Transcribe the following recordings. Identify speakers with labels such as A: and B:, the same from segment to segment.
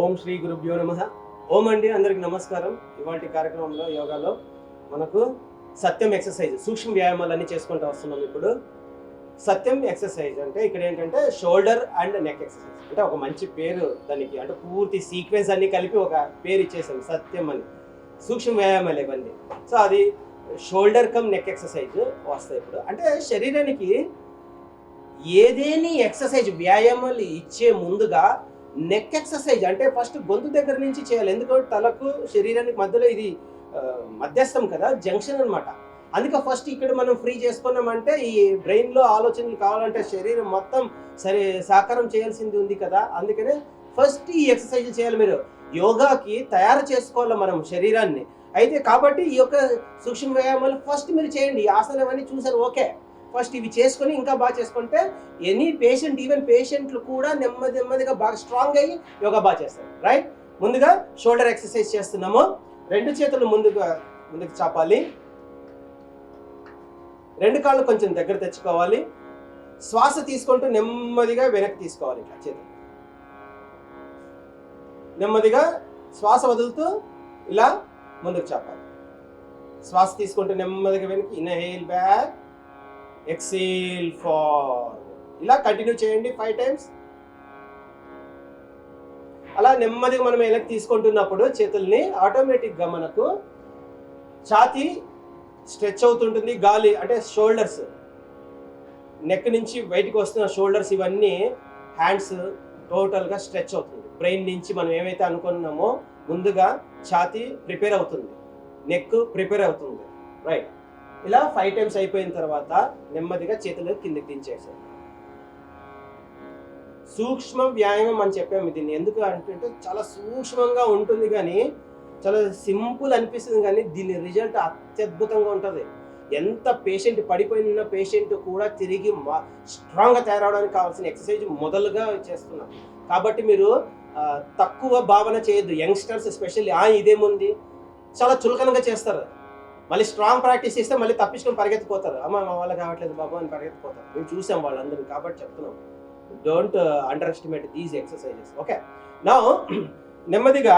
A: ఓం శ్రీ గురుభ్యో నమ. ఓం అండి అందరికి నమస్కారం. ఇవాళ కార్యక్రమంలో యోగాలో మనకు సత్యం ఎక్సర్సైజ్ సూక్ష్మ వ్యాయామాలన్నీ చేసుకుంటూ వస్తున్నాం ఇప్పుడు. సత్యం ఎక్సర్సైజ్ అంటే ఇక్కడ ఏంటంటే షోల్డర్ అండ్ నెక్ ఎక్సర్సైజ్. అంటే ఒక మంచి పేరు దానికి అంటే పూర్తి సీక్వెన్స్ అన్ని కలిపి ఒక పేరు ఇచ్చేసాం సత్యం అని. సూక్ష్మ వ్యాయామాలు ఇవన్నీ. సో అది షోల్డర్ కమ్ నెక్ ఎక్సర్సైజ్ వస్తాయి ఇప్పుడు. అంటే శరీరానికి ఏదేని ఎక్సర్సైజ్ వ్యాయామాలు ఇచ్చే ముందుగా నెక్ ఎక్సర్సైజ్ అంటే ఫస్ట్ గొంతు దగ్గర నుంచి చేయాలి. ఎందుకంటే తలకు శరీరానికి మధ్యలో ఇది మధ్యస్థం కదా జంక్షన్ అన్నమాట. అందుకే ఫస్ట్ ఇక్కడ మనం ఫ్రీ చేసుకున్నామంటే ఈ బ్రెయిన్లో ఆలోచనలు కావాలంటే శరీరం మొత్తం సరే సాకారం చేయాల్సింది ఉంది కదా. అందుకనే ఫస్ట్ ఈ ఎక్సర్సైజ్ చేయాలి మీరు. యోగాకి తయారు చేసుకోవాలి మనం శరీరాన్ని. అయితే కాబట్టి ఈ యొక్క సూక్ష్మ వ్యాయామాలు ఫస్ట్ మీరు చేయండి. ఈ ఆసనం అన్ని చూసారు ఓకే. ఫస్ట్ ఇవి చేసుకొని ఇంకా బాగా చేసుకుంటే ఎనీ పేషెంట్ ఈవెన్ పేషెంట్లు కూడా నెమ్మది నెమ్మదిగా బాగా స్ట్రాంగ్ అయ్యి యోగా బాగా చేస్తారు. రైట్ ముందుగా షోల్డర్ ఎక్సర్సైజ్ చేస్తున్నాము. రెండు చేతులు ముందుగా ముందుకు చాపాలి. రెండు కాళ్ళు కొంచెం దగ్గర తెచ్చుకోవాలి. శ్వాస తీసుకుంటూ నెమ్మదిగా వెనక్కి తీసుకోవాలి ఇట్లా చేతులు. నెమ్మదిగా శ్వాస వదులుతూ ఇలా ముందుకు చాపాలి. శ్వాస తీసుకుంటూ నెమ్మదిగా వెనక్కి. ఇన్హేల్ బ్యాక్ ఎక్సీల్ ఫార్ ఇలా కంటిన్యూ చేయండి ఫైవ్ టైమ్స్ అలా నెమ్మదిగా మనం వెనక్కి తీసుకుంటున్నప్పుడు చేతుల్ని ఆటోమేటిక్గా మనకు ఛాతీ స్ట్రెచ్ అవుతుంటుంది. గాలి అంటే షోల్డర్స్ నెక్ నుంచి బయటికి వస్తున్న షోల్డర్స్ ఇవన్నీ హ్యాండ్స్ టోటల్గా స్ట్రెచ్ అవుతుంది. బ్రెయిన్ నుంచి మనం ఏమైతే అనుకున్నామో ముందుగా ఛాతీ ప్రిపేర్ అవుతుంది. నెక్ ప్రిపేర్ అవుతుంది. రైట్ ఇలా ఫైవ్ టైమ్స్ అయిపోయిన తర్వాత నెమ్మదిగా చేతులు కిందకి దించేసాం సూక్ష్మ వ్యాయామం అని చెప్పాము దీన్ని ఎందుకు అంటే చాలా సూక్ష్మంగా ఉంటుంది కానీ చాలా సింపుల్ అనిపిస్తుంది కానీ దీని రిజల్ట్ అత్యద్భుతంగా ఉంటుంది. ఎంత పేషెంట్ పడిపోయిన పేషెంట్ కూడా తిరిగి స్ట్రాంగ్గా తయారవడానికి కావాల్సిన ఎక్సర్సైజ్ మొదలుగా చేస్తున్నాం. కాబట్టి మీరు తక్కువ భావన చేయొద్దు. యంగ్స్టర్స్ ఎస్పెషల్లీ ఆ ఇదేముంది? చాలా చులకనగా చేస్తారు. మళ్ళీ స్ట్రాంగ్ ప్రాక్టీస్ చేస్తే మళ్ళీ తప్పించుకొని పరిగెత్తిపోతారు. అమ్మ మా వాళ్ళకి కావట్లేదు బాబు అని పరిగెత్తిపోతారు. మేము చూసాం వాళ్ళందరినీ కాబట్టి చెప్తున్నాం. Don't underestimate these exercises okay నా నెమ్మదిగా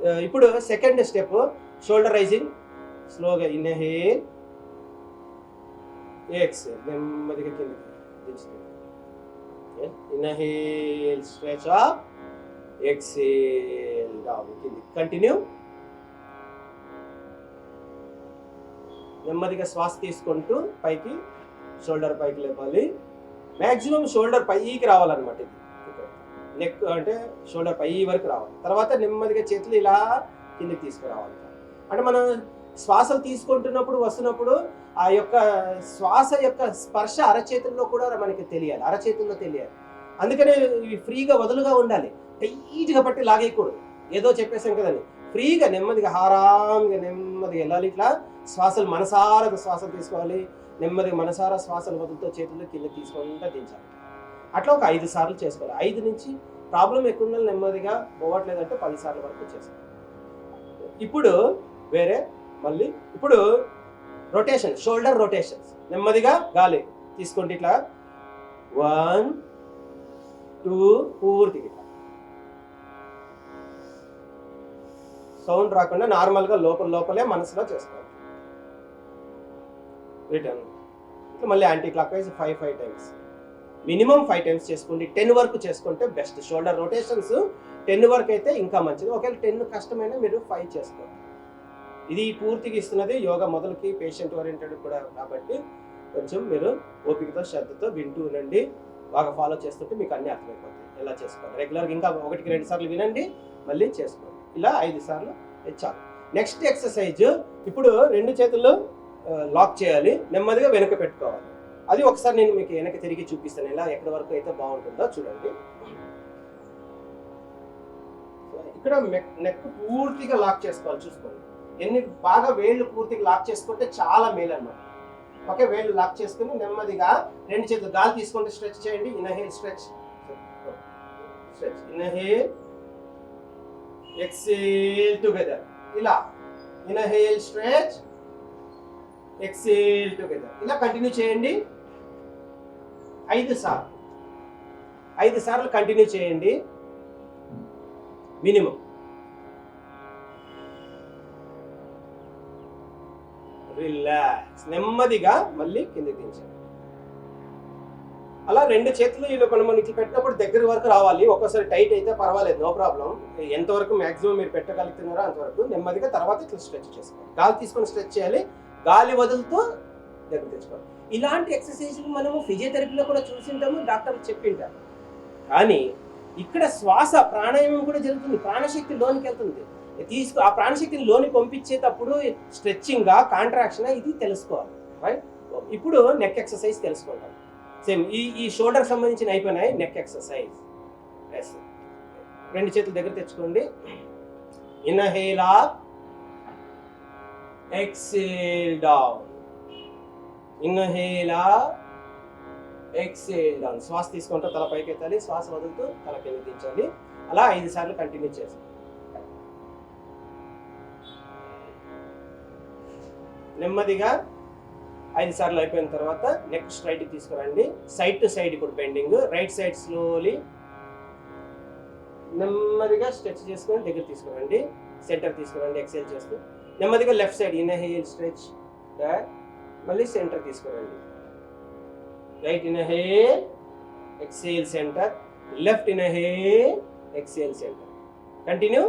A: uh, ఇప్పుడు సెకండ్ స్టెప్ షోల్డర్ రైజింగ్ స్లోగా ఇన్హేల్ ఎక్సేల్ నెమ్మదిగా కిందకి inhale stretch up exhale down continue నెమ్మదిగా శ్వాస తీసుకుంటూ పైకి షోల్డర్ పైకి లేపాలి. మ్యాక్సిమం షోల్డర్ పైకి రావాలన్నమాట ఇది. నెక్ అంటే షోల్డర్ పై వరకు రావాలి. తర్వాత నెమ్మదిగా చేతులు ఇలా కిందకి తీసుకురావాలి. అంటే మనం శ్వాసలు తీసుకుంటున్నప్పుడు వస్తున్నప్పుడు ఆ యొక్క శ్వాస యొక్క స్పర్శ అరచేతుల్లో కూడా మనకి తెలియాలి. అరచేతుల్లో తెలియాలి. అందుకనే ఇవి ఫ్రీగా వదులుగా ఉండాలి. టైట్గా పట్టి లాగేయకూడదు. ఏదో చెప్పేసాం కదండి. ఫ్రీగా నెమ్మదిగా హారాంగా నెమ్మదిగా వెళ్ళాలి ఇట్లా. శ్వాసలు మనసారా శ్వాసలు తీసుకోవాలి. నెమ్మదిగా మనసారా శ్వాసలు వదులుతో చేతుల్లో కింద తీసుకుంటా దించాలి. అట్లా ఒక ఐదు సార్లు చేసుకోవాలి. ఐదు నుంచి ప్రాబ్లం ఎక్కువ ఉన్న నెమ్మదిగా? పోవట్లేదంటే పది సార్లు వరకు చేసుకోవాలి ఇప్పుడు వేరే మళ్ళీ ఇప్పుడు రొటేషన్ షోల్డర్ రొటేషన్స్ నెమ్మదిగా గాలి తీసుకుంటే ఇట్లా. వన్ టూ పూర్తిగా సౌండ్ రాకుండా నార్మల్గా లోపల లోపలే మనసులో చేసుకోవాలి. రిటర్న్. ఇట్లా మళ్ళీ anticlockwise five five times minimum five times చేసుకోండి. టెన్ వరకు చేసుకుంటే బెస్ట్ షోల్డర్ రొటేషన్స్ టెన్ వరకు అయితే ఇంకా మంచిది. ఒకవేళ టెన్ కష్టమైనా మీరు ఫైవ్ చేసుకోండి. ఇది పూర్తిగా ఇస్తున్నది యోగా మొదలకి పేషెంట్ ఓరియంటెడ్ కూడా కాబట్టి కొంచెం మీరు ఓపికతో శ్రద్ధతో వింటూ ఉండండి. బాగా ఫాలో చేస్తుంటే మీకు అన్ని అర్థమైపోతాయి. ఎలా చేసుకోవాలి? రెగ్యులర్గా ఇంకా ఒకటికి రెండు సార్లు వినండి. మళ్ళీ చేసుకోండి. ఇలా ఐదు సార్లు చాలు. నెక్స్ట్ ఎక్సర్సైజ్ ఇప్పుడు రెండు చేతుల్లో లాక్ చేయాలి నెమ్మదిగా వెనక పెట్టుకోవాలి. అది ఒకసారి నేను మీకు వెనక తిరిగి చూపిస్తాను ఇలా ఎక్కడి వరకు అయితే బాగుంటుందో చూడండి. ఇక్కడ నెక్ పూర్తిగా లాక్ చేసుకోవాలి చూసుకోండి. ఎన్ని బాగా వేళ్ళు పూర్తిగా లాక్ చేసుకుంటే చాలా మేలు అన్నమాట ఓకే వేళ్ళు లాక్ చేసుకుని నెమ్మదిగా రెండు చేతులు గాలి తీసుకుంటే స్ట్రెచ్ చేయండి inhale stretch. Stretch inhale exhale together. ఇలా ఇన్హేల్ స్ట్రెచ్ ఎక్సేల్ టుగెదర్ ఇలా కంటిన్యూ చేయండి. ఐదు సార్లు. ఐదు సార్లు కంటిన్యూ చేయండి. మినిమం రిలాక్స్ నెమ్మదిగా మళ్ళీ కిందకి దించండి. అలా రెండు చేతులు ఇలా మనం మనకి పెట్టినప్పుడు దగ్గర వరకు రావాలి. ఒక్కోసారి టైట్ అయితే పర్వాలేదు. నో ప్రాబ్లం ఎంతవరకు మాక్సిమం మీరు పెట్టగలుగుతున్నారో అంతవరకు నెమ్మదిగా తర్వాత ఇట్లా స్ట్రెచ్ చేసుకోవాలి. గాలి తీసుకొని స్ట్రెచ్ చేయాలి. గాలి వదులుతూ దగ్గర తెచ్చుకోవాలి. ఇలాంటి ఎక్సర్సైజ్లు మనము ఫిజియోథెరపీలో కూడా చూసింటాము డాక్టర్ చెప్పింటారు. కానీ ఇక్కడ శ్వాస ప్రాణాయామం కూడా జరుగుతుంది. ప్రాణశక్తి లోనికి వెళ్తుంది. తీసుకు ఆ ప్రాణశక్తిని లోని పంపించేటప్పుడు స్ట్రెచ్చింగ్ కాంట్రాక్షన్ ఇది తెలుసుకోవాలి. రైట్ ఇప్పుడు నెక్ ఎక్సర్సైజ్ తెలుసుకుంటాం. సేమ్ ఈ ఈ షోల్డర్ సంబంధించిన అయిపోయినాయి నెక్ ఎక్సర్సైజ్ ఎస్ రెండు చేతుల దగ్గర తెచ్చుకోండి. Inhale exhale down. Inhale up exhale down శ్వాస తీసుకుంటూ తల పైకి ఎత్తాలి శ్వాస వదులుతూ తల కింద దించాలి అలా ఐదు సార్లు కంటిన్యూ చేస్తాం నెమ్మదిగా ఐదు సార్లు అయిపోయిన తర్వాత నెక్ స్ట్రైట్ తీసుకురండి. సైడ్ టు సైడ్ ఇప్పుడు బెండింగ్ రైట్ సైడ్ స్లోలీ నెమ్మదిగా స్ట్రెచ్ చేసుకొని దగ్గర తీసుకురండి. సెంటర్ తీసుకురండి. ఎక్సైల్ చేస్తూ. నెమ్మదిగా లెఫ్ట్ సైడ్ ఇన్హేల్ స్ట్రెచ్ మళ్ళీ సెంటర్ తీసుకురండి. Right inhale exhale centre left inhale exhale centre continue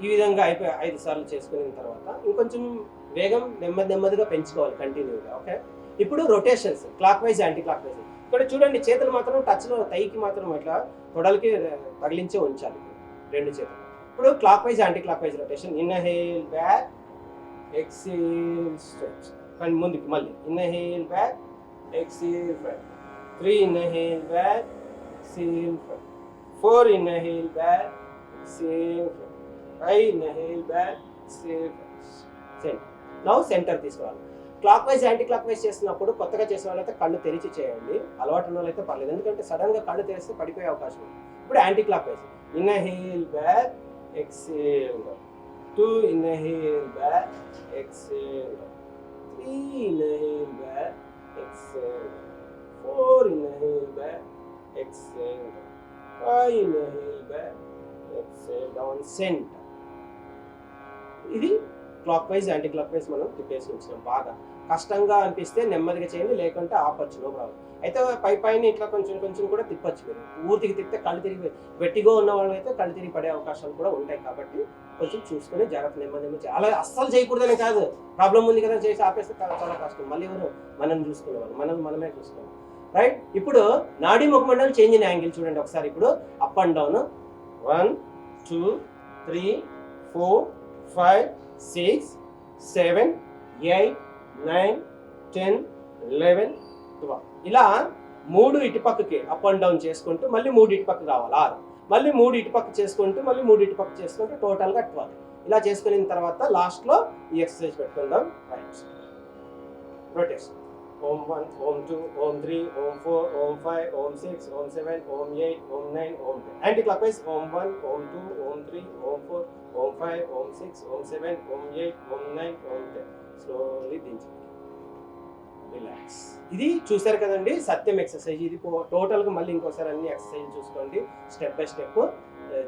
A: ఈ విధంగా అయిపోయి ఐదు సార్లు చేసుకున్న తర్వాత ఇంకొంచెం వేగం నెమ్మది నెమ్మదిగా పెంచుకోవాలి కంటిన్యూగా ఓకే ఇప్పుడు rotations clockwise anticlockwise ఇక్కడ చూడండి చేతులు మాత్రం టచ్లో తైకి మాత్రం ఇట్లా తొడలకి తగిలించే ఉంచాలి. రెండు చేతులు. ఇప్పుడు clockwise anticlockwise rotation inhale back exhale stretch కానీ ముందుకి మళ్ళీ. Inhale back exhale front three inhale back exhale front four inhale back exhale front five inhale back exhale centre now centre తీసుకోవాలి. Clockwise anticlockwise చేసినప్పుడు కొత్తగా చేసే వాళ్ళైతే కళ్ళు తెరిచి చేయండి. అలవాటు ఉన్న వాళ్ళైతే పర్లేదు. ఎందుకంటే సడన్గా కళ్ళు తెరిస్తే పడిపోయే అవకాశం ఉంది. ఇప్పుడు anticlockwise. Inhale back exhale. Two inhale back exhale. Three inhale back exhale. Four inhale back exhale. Five inhale back exhale. Down centre. ఇది clockwise anticlockwise మనం తిప్పేసి ఉంచినాం బాగా కష్టంగా అనిపిస్తే నెమ్మదిగా చేయండి లేకుంటే ఆపచ్చు నో ప్రాబ్లం అయితే పై పైన ఇట్లా కొంచెం కొంచెం కూడా తిప్పచ్చు మీరు. పూర్తికి తిప్పితే కళ్ళు తిరిగి వెట్టిగా ఉన్న వాళ్ళైతే కళ్ళు తిరిగి పడే అవకాశాలు కూడా ఉంటాయి కాబట్టి కొంచెం చూసుకొని జాగ్రత్త నెమ్మది నెమ్మది అలా అస్సలు చేయకూడదని కాదు. ప్రాబ్లం ఉంది కదా చేసి ఆపేస్తే చాలా చాలా కష్టం. మళ్ళీ ఎవరు? మనం చూసుకునేవాళ్ళు. మనం మనమే చూసుకోవాలి. రైట్ ఇప్పుడు నాడీ ముఖమండలం చేంజ్ ఇన్ యాంగిల్ చూడండి ఒకసారి. ఇప్పుడు up and down one two three four five six seven eight nine ten eleven twelve. ఇలా మూడు ఇటుపక్కకి అప్ అండ్ డౌన్ చేసుకుంటూ మళ్ళీ మూడు ఇటుపక్క రావాలి. ఆరు. మళ్ళీ మూడు ఇటుపక్క చేసుకుంటూ మళ్ళీ మూడు ఇటుపక్క చేసుకుంటూ టోటల్గా ట్వెల్వ్. ఇలా చేసుకున్న తర్వాత లాస్ట్లో ఈ ఎక్సర్సైజ్ పెట్టుకుందాం. Right. Rotation. Om one Om two Om three Om four Om five Om six Om seven Om eight Om nine Om ten. Anticlockwise Om one Om two Om three Om four Om five Om six Om seven Om eight Om nine Om ten. Slowly దించండి relax ఇది చూసారు కదండి సత్యం exercise ఇది టోటల్గా మళ్ళీ ఇంకోసారి అన్ని exercise చూసుకోండి step by step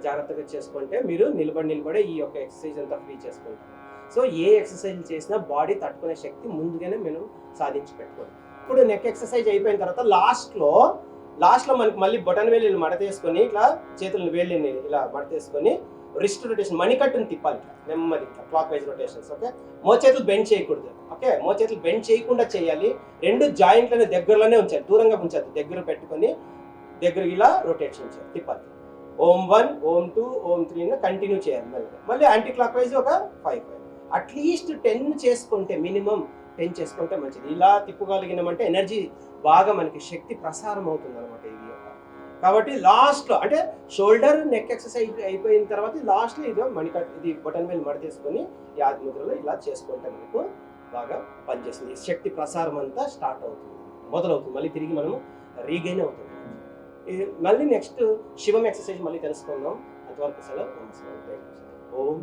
A: జాగ్రత్తగా చేసుకుంటే మీరు నిలబడి నిలబడే ఈ యొక్క ఎక్సర్సైజ్ అంతా ఫ్రీ చేసుకుంటారు. సో ఏ ఎక్సర్సైజ్ చేసినా బాడీ తట్టుకునే శక్తి ముందుగానే మనం సాధించి పెట్టుకోండి ఇప్పుడు నెక్ ఎక్సర్సైజ్ అయిపోయిన తర్వాత లాస్ట్లో లాస్ట్లో మనకి మళ్ళీ బొటన్ వేలిని మడతేసుకొని ఇట్లా చేతులను వేళ్ళని ఇలా మడతేసుకొని రిస్ట్ రొటేషన్ మణికట్టుని తిప్పాలి ఇట్లా నెమ్మది ఇట్లా క్లాక్ వైజ్ రొటేషన్స్ ఓకే మోచేతులు బెండ్ చేయకూడదు ఓకే మోచేతులు బెండ్ చేయకుండా చేయాలి. రెండు జాయింట్లను దగ్గరలోనే ఉంచాలి దూరంగా ఉంచాలి దగ్గర పెట్టుకొని దగ్గర ఇలా రొటేషన్ చేయాలి తిప్పాలి. Om one Om two Om three continue చేయాలి మళ్ళీ. మళ్ళీ యాంటీ క్లాక్ వైజ్ ఒక five five at least ten చేసుకుంటే మినిమం టెన్ చేసుకుంటే మంచిది. ఇలా తిప్పగలిగినామంటే ఎనర్జీ బాగా మనకి శక్తి ప్రసారం అవుతుంది అనమాట ఇది కాబట్టి లాస్ట్లో అంటే షోల్డర్ నెక్ ఎక్సర్సైజ్ అయిపోయిన తర్వాత లాస్ట్లో ఇది మణికట్ ఇది బటన్ వేలు మడతేసుకొని ఈ ముద్రలో ఇలా చేసుకుంటే మనకు బాగా పనిచేస్తుంది. శక్తి ప్రసారం అంతా స్టార్ట్ అవుతుంది. మొదలవుతుంది. మళ్ళీ తిరిగి మనము రీగైన్ అవుతుంది మళ్ళీ నెక్స్ట్ శివం ఎక్సర్సైజ్ మళ్ళీ తెలుసుకుందాం. అంతవరకు సెలవు. ఓం